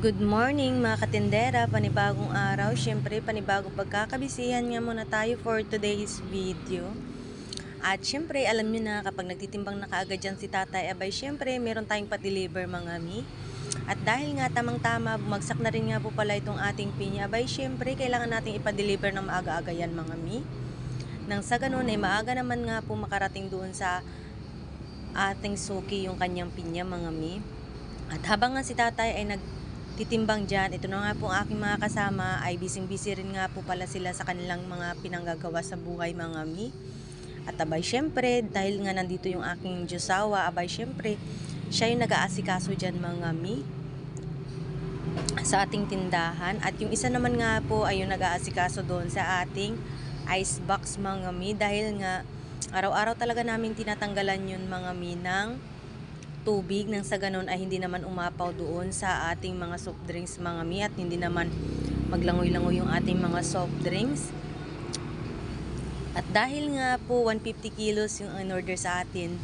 Good morning mga katindera, panibagong araw. Siyempre, panibagong pagkakabisihan nga muna tayo for today's video. At siyempre, alam nyo na kapag nagtitimbang na kaagad dyan si tatay, abay siyempre, meron tayong pa-deliver mga mi. At dahil nga tamang-tama, bumagsak na rin nga po pala itong ating pinya, abay siyempre, kailangan nating ipa-deliver ng maaga-aga yan mga mi. Nang sa ganun ay maaga naman nga po makarating doon sa ating suki yung kanyang pinya mga mi. At habang nga si tatay ay nagtitimbang dyan, ito na nga po ang aking mga kasama ay bising-busy rin nga po pala sila sa kanilang mga pinanggagawa sa buhay mga mi. At abay syempre, dahil nga nandito yung aking Diyosawa, abay syempre, siya yung nag-aasikaso dyan mga mi sa ating tindahan. At yung isa naman nga po ay yung nag-aasikaso doon sa ating ice box mga mi dahil nga araw-araw talaga namin tinatanggalan yun mga mi ng tubig nang sa ganun ay hindi naman umapaw doon sa ating mga soft drinks mga mi at hindi naman maglangoy-langoy yung ating mga soft drinks. At dahil nga po 150 kilos yung in-order sa atin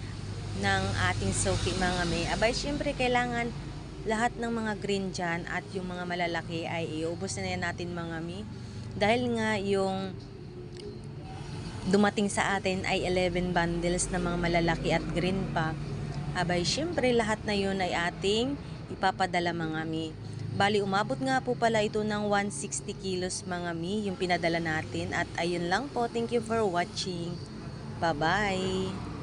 ng ating soki mga mi, abay syempre kailangan lahat ng mga green dyan at yung mga malalaki ay iubos na yan natin mga mi. Dahil nga yung dumating sa atin ay 11 bundles na mga malalaki at green pa. Abay, syempre lahat na yun ay ating ipapadala mga mi. Bali, umabot nga po pala ito ng 160 kilos mga mi, yung pinadala natin. At ayun lang po, thank you for watching. Bye-bye!